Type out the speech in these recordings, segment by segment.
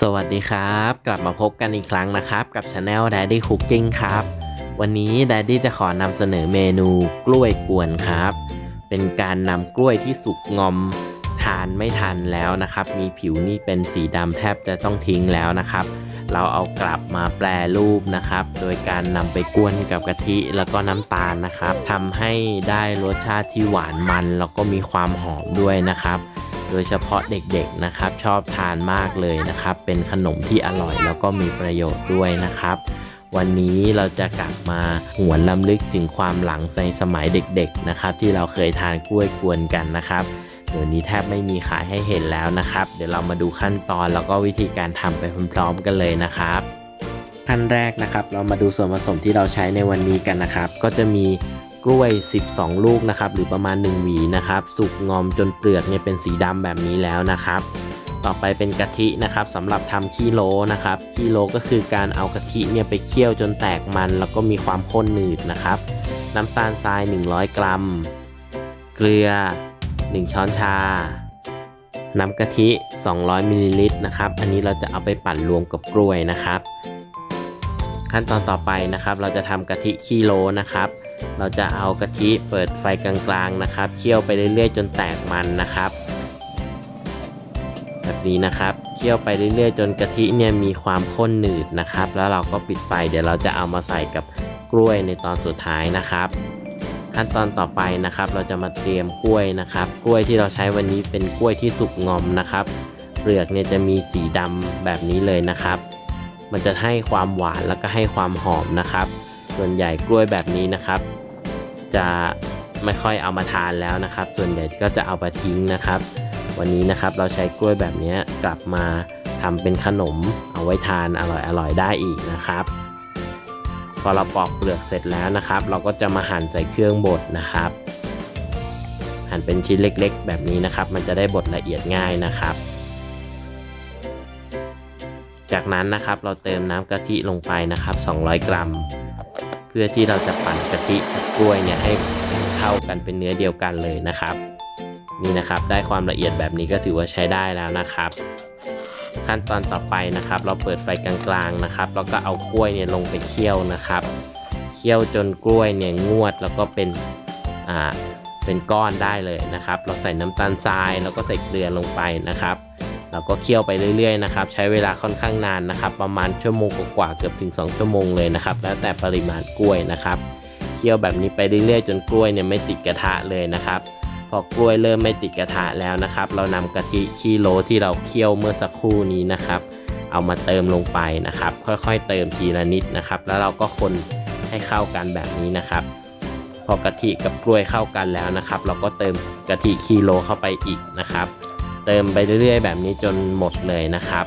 สวัสดีครับ กลับมาพบกันอีกครั้งนะครับ กับช anel Daddy Cooking ครับ วันนี้ Daddy จะขอนำเสนอเมนูกล้วยกวนครับ เป็นการนำกล้วยที่สุกงอมทานไม่ทันแล้วนะครับ มีผิวนี่เป็นสีดำแทบจะต้องทิ้งแล้วนะครับ เราเอากลับมาแปรรูปนะครับ โดยการนำไปกวนกับกะทิแล้วก็น้ำตาลนะครับทำให้ได้รสชาติที่หวานมันแล้วก็มีความหอมด้วยนะครับ โดยเฉพาะเด็กๆนะครับ ชอบทานมากเลยนะครับ เป็นขนมที่อร่อยแล้วก็มีประโยชน์ด้วยนะครับวันนี้เราจะกลับมาหวนลำลึกถึงความหลังในสมัยเด็กๆนะครับ ที่เราเคยทานกล้วยกวนกันนะครับเดี๋ยวนี้แทบไม่มีขายให้เห็นแล้วนะครับ เดี๋ยวเรามาดูขั้นตอนแล้วก็วิธีการทำไปพร้อมๆกันเลยนะครับ ขั้นแรกนะครับ เรามาดูส่วนผสมที่เราใช้ในวันนี้กันนะครับ ก็จะมี กล้วย 12 ลูกนะครับหรือประมาณ 1 หวีนะครับ สุกงอมจนเปลือกเนี่ยเป็นสีดำแบบนี้แล้วนะครับ ต่อไปเป็นกะทินะครับสำหรับทำขี้โลนะครับขี้โลก็คือการเอากะทิเนี่ยไปเคี่ยวจนแตกมัน แล้วก็มีความข้นหนืดนะครับ น้ำตาลทราย 100 กรัม เกลือ 1 ช้อนชา น้ำกะทิ 200มิลลิลิตรนะครับ อันนี้เราจะเอาไปปั่นรวมกับกล้วยนะครับ ขั้นตอนต่อไปนะครับ เราจะทำกะทิขี้โลนะครับ เราจะเอากะทิเปิดไฟกลางๆนะครับ เคี่ยวไปเรื่อยๆ จนแตกมันนะครับ แบบนี้นะครับ เคี่ยวไปเรื่อยๆ จนกะทิเนี่ยมีความข้นหนืดนะครับ แล้วเราก็ปิดไฟเดี๋ยวเราจะเอามาใส่กับกล้วยในตอนสุดท้ายนะครับ ขั้นตอนต่อไปนะครับ เราจะมาเตรียมกล้วยนะครับ กล้วยที่เราใช้วันนี้เป็นกล้วยที่สุกงอมนะครับเปลือกเนี่ยจะมีสีดำแบบนี้เลยนะครับ มันจะให้ความหวานแล้วก็ให้ความหอมนะครับ ส่วนใหญ่กล้วยแบบนี้นะครับ จะไม่ค่อยเอามาทานแล้วนะครับ ส่วนใหญ่ก็จะเอาไปทิ้งนะครับ วันนี้นะครับเราใช้กล้วยแบบนี้กลับมาทำเป็นขนมเอาไว้ทานอร่อยๆได้อีกนะครับ พอเราปอกเปลือกเสร็จแล้วนะครับ เราก็จะมาหั่นใส่เครื่องบดนะครับ หั่นเป็นชิ้นเล็กๆ แบบนี้นะครับ มันจะได้บดละเอียดง่ายนะครับ จากนั้นนะครับเราเติมน้ำกะทิลงไปนะครับ 200 กรัม พื่อที่เราจะปั่นกะทิกับกล้วยเนี่ยให้เข้ากันเป็นเนื้อเดียวกันเลยนะครับ นี่นะครับได้ความละเอียดแบบนี้ก็ถือว่าใช้ได้แล้วนะครับ ขั้นตอนต่อไปนะครับ เราเปิดไฟกลางๆนะครับแล้วก็เอากล้วยเนี่ยลงไปเคี่ยวนะครับเคี่ยวจนกล้วยเนี่ยงวดแล้วก็เป็นอ่าเป็นก้อนได้เลยนะครับ เราใส่น้ำตาลทรายแล้วก็ใส่เกลือลงไปนะครับ เราก็เคี่ยวไปเรื่อยๆนะครับใช้เวลาค่อนข้างนานนะครับ ประมาณชั่วโมงกว่าเกือบถึง 2 ชั่วโมงเลยนะครับ แล้วแต่ปริมาณกล้วยนะครับเคี่ยวแบบนี้ไปเรื่อยๆ จนกล้วยเนี่ยไม่ติดกระทะเลยนะครับพอกล้วยเริ่มไม่ติดกระทะแล้วนะครับ เรานำกะทิขี้โลที่เราเคี่ยวเมื่อสักครู่นี้นะครับ เอามาเติมลงไปนะครับ ค่อยๆ เติมทีละนิดนะครับ แล้วเราก็คนให้เข้ากันแบบนี้นะครับ พอกะทิกับกล้วยเข้ากันแล้วนะครับ เราก็เติมกะทิขี้โลเข้าไปอีกนะครับ เติมไปเรื่อยๆ แบบนี้จนหมดเลยนะครับ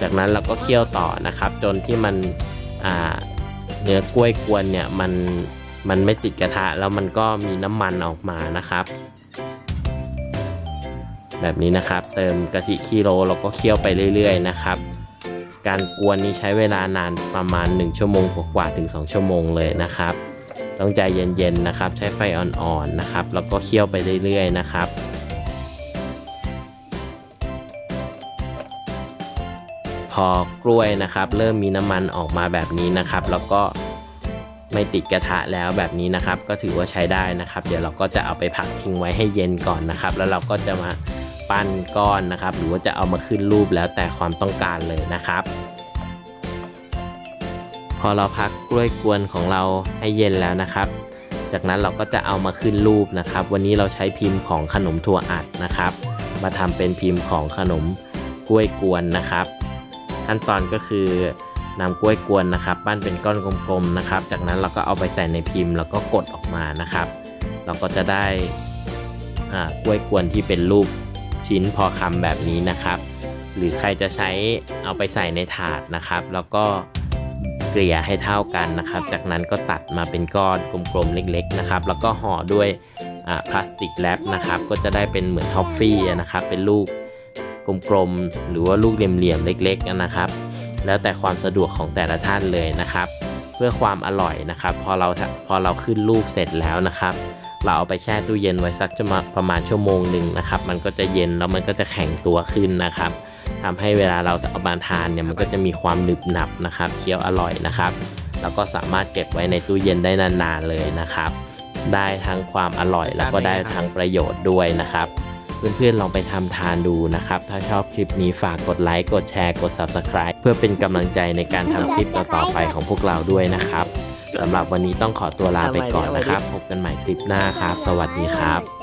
จากนั้นเราก็เคี่ยวต่อนะครับ จนที่มันเนื้อกล้วยกวนเนี่ยมันมันไม่ติดกระทะแล้วมันก็มีน้ำมันออกมานะครับ แบบนี้นะครับ เติมกะทิคีโลเราก็เคี่ยวไปเรื่อย ๆ นะครับ การกวนนี้ใช้เวลานานประมาณ 1 ชั่วโมงกว่าถึง 2 ชั่วโมงเลยนะครับ ต้องใจเย็นๆนะครับ ใช้ไฟอ่อนๆนะครับ แล้วก็เคี่ยวไปเรื่อยๆนะครับ พอกล้วยนะครับ เริ่มมีน้ำมันออกมาแบบนี้นะครับ แล้วก็ไม่ติดกระทะแล้วแบบนี้นะครับ ก็ถือว่าใช้ได้นะครับ เดี๋ยวเราก็จะเอาไปพักทิ้งไว้ให้เย็นก่อนนะครับ แล้วเราก็จะมาปั้นก้อนนะครับ หรือว่าจะเอามาขึ้นรูปแล้วแต่ความต้องการเลยนะครับ พอเราพักกล้วยกวนของเราให้เย็นแล้วนะครับ จากนั้นเราก็จะเอามาขึ้นรูปนะครับ วันนี้เราใช้พิมพ์ของขนมถั่วอัดนะครับ มาทำเป็นพิมพ์ของขนมกล้วยกวนนะครับ ขั้นตอนก็คือนำกล้วยกวนนะครับ ปั้นเป็นก้อนกลมๆนะครับ จากนั้นเราก็เอาไปใส่ในพิมพ์แล้วก็กดออกมานะครับ เราก็จะได้กล้วยกวนที่เป็นรูปชิ้นพอคำแบบนี้นะครับ หรือใครจะใช้เอาไปใส่ในถาดนะครับ แล้วก็เกลี่ยให้เท่ากันนะครับ จากนั้นก็ตัดมาเป็นก้อนกลมๆเล็ก ๆนะครับ แล้วก็ห่อด้วยพลาสติกแรปนะครับ ก็จะได้เป็นเหมือนท็อฟฟี่นะครับ เป็นลูก กลมๆ หรือว่าลูกเหลี่ยมๆ เล็กๆ นะครับ แล้วแต่ความสะดวกของแต่ละท่านเลยนะครับ เพื่อความอร่อยนะครับ พอเราพอเราขึ้นรูปเสร็จแล้วนะครับ เราเอาไปแช่ตู้เย็นไว้สักจะมาประมาณชั่วโมงหนึ่งนะครับ มันก็จะเย็นแล้วมันก็จะแข็งตัวขึ้นนะครับพทำให้เวลาเราเอามาทานเนี่ยมันก็จะมีความหนึบหนับนะครับ เคี้ยวอร่อยนะครับแล้วก็สามารถเก็บไว้ในตู้เย็นได้นานๆเลยนะครับ ได้ทั้งความอร่อยแล้วก็ได้ทั้งประโยชน์ด้วยนะครับ เพื่อนๆลองไปทำทานดูนะครับ ถ้าชอบคลิปนี้ฝากกดไลค์กดแชร์กด Subscribe เพื่อเป็นกำลังใจในการทำคลิปต่อๆไปของพวกเราด้วยนะครับสำหรับวันนี้ต้องขอตัวลาไปก่อนนะครับ พบกันใหม่คลิปหน้าครับ สวัสดีครับ